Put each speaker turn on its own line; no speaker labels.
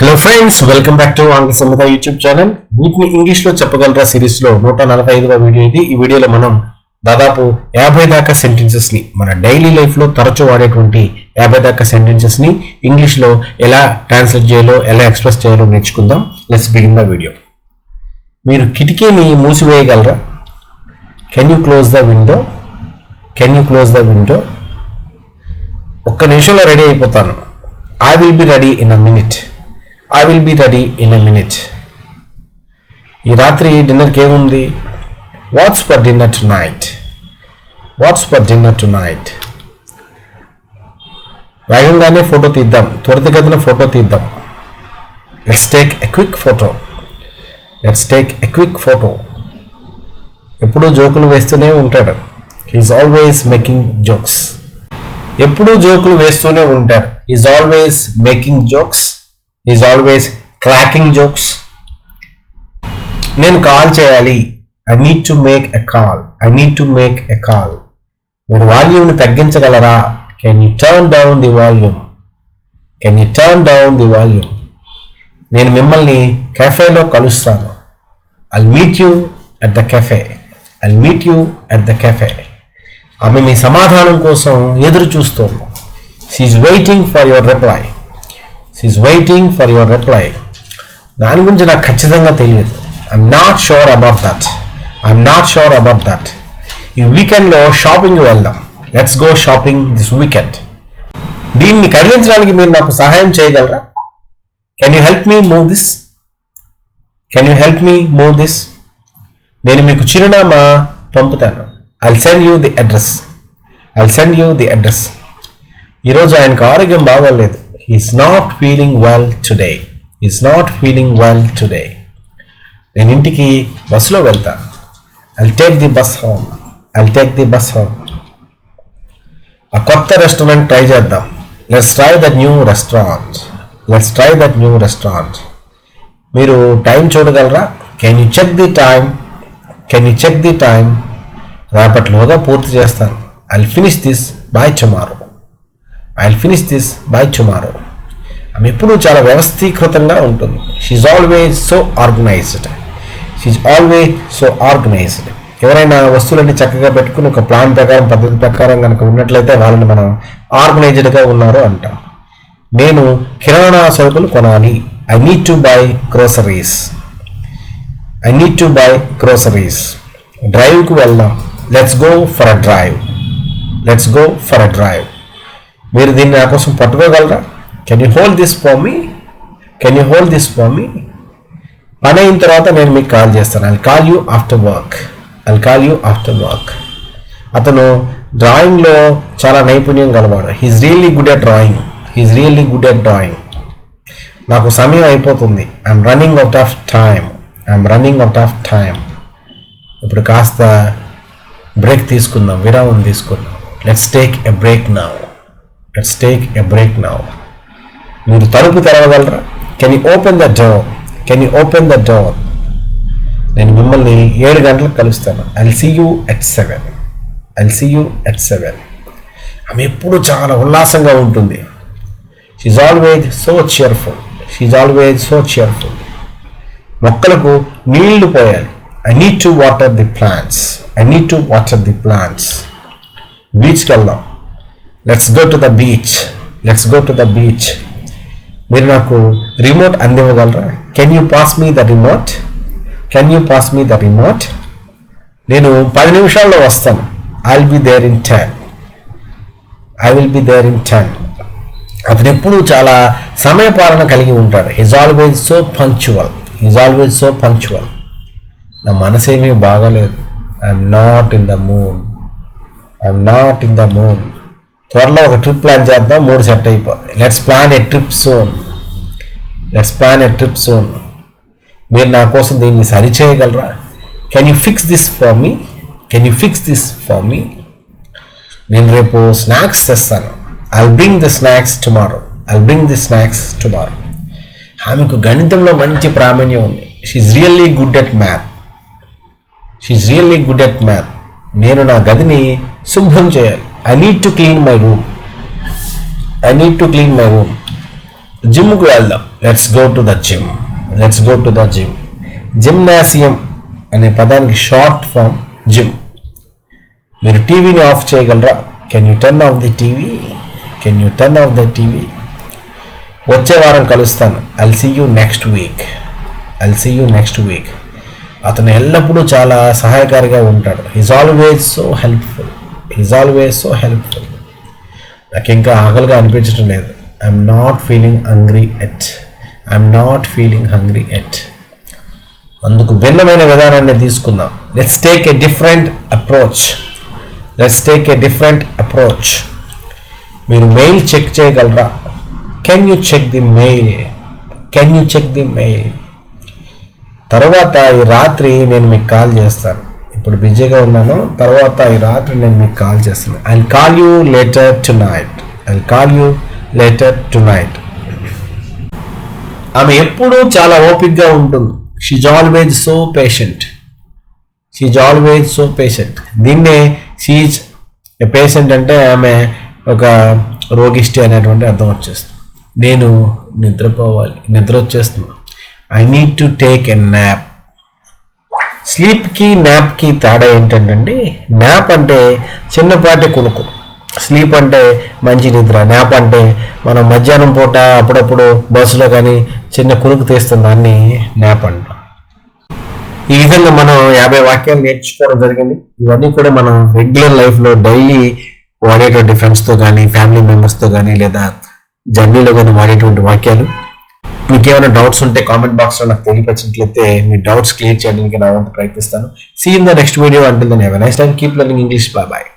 Hello friends welcome back to ఆంగ్ల Samata YouTube channel వీటిని ఇంగ్లీష్లో చెప్పగలరా సిరీస్లో నూట నలభై ఐదవ వీడియో ఇది. ఈ వీడియోలో మనం దాదాపు యాభై దాకా సెంటెన్సెస్ని మన డైలీ లైఫ్లో తరచూ వాడేటువంటి యాభై దాకా సెంటెన్సెస్ని ఇంగ్లీష్లో ఎలా ట్రాన్స్లేట్ చేయాలో ఎలా ఎక్స్ప్రెస్ చేయాలో నేర్చుకుందాం. లెట్స్ బిగిన్ ద వీడియో మీరు కిటికీని మూసివేయగలరా? Can you close the window can you close the window ఒక్క నిమిషంలో రెడీ అయిపోతాను. I will be ready in a minute I will be ready in a minute ఈ రాత్రి డిన్నర్కి ఏముంది what's for dinner tonight what's for dinner tonight వేగంగానే photo తీద్దాం. త్వరితగతిన photo తీద్దాం. Let's take a quick photo let's take a quick photo ఎప్పుడూ జోకులు వేస్తూనే ఉంటాడు. హీఈస్ ఆల్వేస్ మేకింగ్ జోక్స్ ఎప్పుడూ జోకులు వేస్తూనే ఉంటారు is always making jokes is always cracking jokes నేను కాల్ చేయాలి. I need to make a call I need to make a call మీరు వాల్యూమ్ని తగ్గించగలరా? Can you turn down the volume can you turn down the volume నేను మిమ్మల్ని కెఫేలో కలుస్తాను. I meet you at the cafe I meet you at the cafe ఆమె మీ సమాధానం కోసం ఎదురు చూస్తోంది she's waiting for your reply she's waiting for your reply దాని గురించి నాకు ఖచ్చితంగా తెలియదు. I'm not sure about that I'm not sure about that ఈ వీకెండ్లో షాపింగ్ వెళ్దాం. Let's go shopping this weekend దీన్ని కదిలించడానికి మీరు నాకు సహాయం చేయగలరా? Can you help me move this can you help me move this నేను మీకు చిరునామా పంపుతాను. I send you the address I send you the address ఈరోజు ఆయనకు ఆరోగ్యం బాగోలేదు. Is not feeling well today is not feeling well today నేను ఇంటికి బస్సులో వెళ్తాను I'll take the bus home I'll take the bus home ఆ కొత్త రెస్టారెంట్ ట్రై చేద్దాం. Let's try that new restaurant let's try that new restaurant మీరు time చూడగలరా? Can you check the time can you check the time రేపటిలోగా పూర్తి చేస్తాను. I finish this by tomorrow I finish this by tomorrow ఆమె ఎప్పుడూ చాలా వ్యవస్థీకృతంగా ఉంటుంది. She's always so organised she's always so organised ఎవరైనా వస్తువులన్నీ చక్కగా పెట్టుకుని ఒక ప్లాన్ ప్రకారం పద్ధతి ప్రకారం కనుక ఉన్నట్లయితే వాళ్ళని మనం ఆర్గనైజ్డ్గా ఉన్నారు అంటాం. నేను కిరాణా సరుకులు కొనాలి. I need to buy groceries I need to buy groceries డ్రైవ్కు వెళ్దాం. Let's go for a drive let's go for a drive మీరు దీన్ని నా కోసం పట్టుకోగలరా? Can you hold this for me can you hold this for me పని అయిన తర్వాత నేను మీకు కాల్ చేస్తాను. I call you after work I call you after work అతను డ్రాయింగ్లో చాలా నైపుణ్యం కలవాడు he's really good at drawing he's really good at drawing నాకు సమయం అయిపోతుంది. I'm running out of time I'm running out of time ఇప్పుడు కాస్త బ్రేక్ తీసుకుందాం. విరామం తీసుకుందాం. Let's take a break now let's take a break now మీరు తలుపు తెరవగలరా? Can you open the door can you open the door నేను మిమ్మల్ని ఏడు గంటలకు కలుస్తాను. I'll see you at seven I'll see you at seven ఆమె ఎప్పుడు చాలా ఉల్లాసంగా ఉంటుంది. She's always so cheerful she's always so cheerful మొక్కలకు నీళ్ళు పోయాలి. I need to water the plants I need to water the plants బీచ్కి వెళ్దాం. Let's go to the beach let's go to the beach మీరు నాకు remote అందివ్వగలరా? Can you pass me the remote can you pass me the remote నేను పది నిమిషాల్లో వస్తాను. I will be there in ten I will be there in ten అతను ఎప్పుడూ చాలా సమయపాలన కలిగి ఉంటాడు. Is always so punctual is always so punctual నా మనసేమీ బాగలేదు. I'm not in the moon I'm not in the moon త్వరలో ఒక ట్రిప్ ప్లాన్ చేద్దాం మూడు సెట్ అయిపోయి let's plan a trip soon let's plan a trip soon మీరు నా కోసం దీన్ని సరి చేయగలరా can you fix this for me can you fix this for me నేను రేపు స్నాక్స్ తెస్తాను. I bring the snacks tomorrow I bring the snacks tomorrow ఆమెకు గణితంలో మంచి ప్రావీణ్యం ఉంది. She's really good at math she's really good at math నేను నా గదిని శుభ్రం చేయాలి. I need to clean my room I need to clean my room జిమ్కు వెళ్దాం. Let's go to the gym let's go to the gym gymnasium అనే పదానికి short form gym మీరు టీవీని ఆఫ్ చేయగలరా? Can you turn off the TV can you turn off the TV వచ్చే వారం కలుస్తాను. I'll see you next week I'll see you next week అతను ఎల్లప్పుడూ చాలా సహాయకారిగా ఉంటాడు. Is always so helpful is always so helpful నాకు ఇంకా ఆకలిగా అనిపించడం లేదు. I'm not feeling hungry at I'm not feeling hungry at అందుకు భిన్నమైన విధానాన్ని తీసుకుందాం. Let's take a different approach let's take a different approach మీరు మెయిల్ చెక్ చేయగలరా? Can you check the mail can you check the mail తర్వాత ఈ రాత్రి నేను మీకు కాల్ చేస్తాను. ఇప్పుడు బిజీగా ఉన్నాను తర్వాత ఈ రాత్రి నేను మీకు కాల్ చేస్తాను. I call you later tonight I call you later tonight ఆమె ఎప్పుడూ చాలా ఓపిక్గా ఉంటుంది. She's always so patient she's always so patient దీన్నే షీజ్ పేషెంట్ అంటే ఆమె ఒక రోగిష్టి అనేటువంటి అర్థం వచ్చేస్తుంది. నేను నిద్రపోవాలి నిద్ర వచ్చేస్తుంది. I need to take a nap స్లీప్కి నాప్కి తేడా ఏంటంటే నాప్ అంటే చిన్నపాటి కునుకు స్లీప్ అంటే మంచి నిద్ర నాప్ అంటే మనం మధ్యాహ్నం పూట అప్పుడప్పుడు బస్సులో కానీ చిన్న కునుకు తీస్తున్న దాన్ని నాప్ అంటాం. ఈ విధంగా మనం యాభై వాక్యాలు నేర్చుకోవడం జరిగింది. ఇవన్నీ కూడా మనం రెగ్యులర్ లైఫ్లో డైలీ వాడేటువంటి ఫ్రెండ్స్తో కానీ ఫ్యామిలీ మెంబర్స్తో కానీ లేదా జర్నీలో కానీ వాడేటువంటి వాక్యాలు. మీకు ఏమైనా డౌట్స్ ఉంటే కామెంట్ బాక్స్లో నాకు తెలియపరిచినట్లయితే మీ డౌట్స్ క్లియర్ చేయడానికి నా వంతు ప్రయత్నిస్తాను. See in the next video అంటే then nice time keep learning English bye bye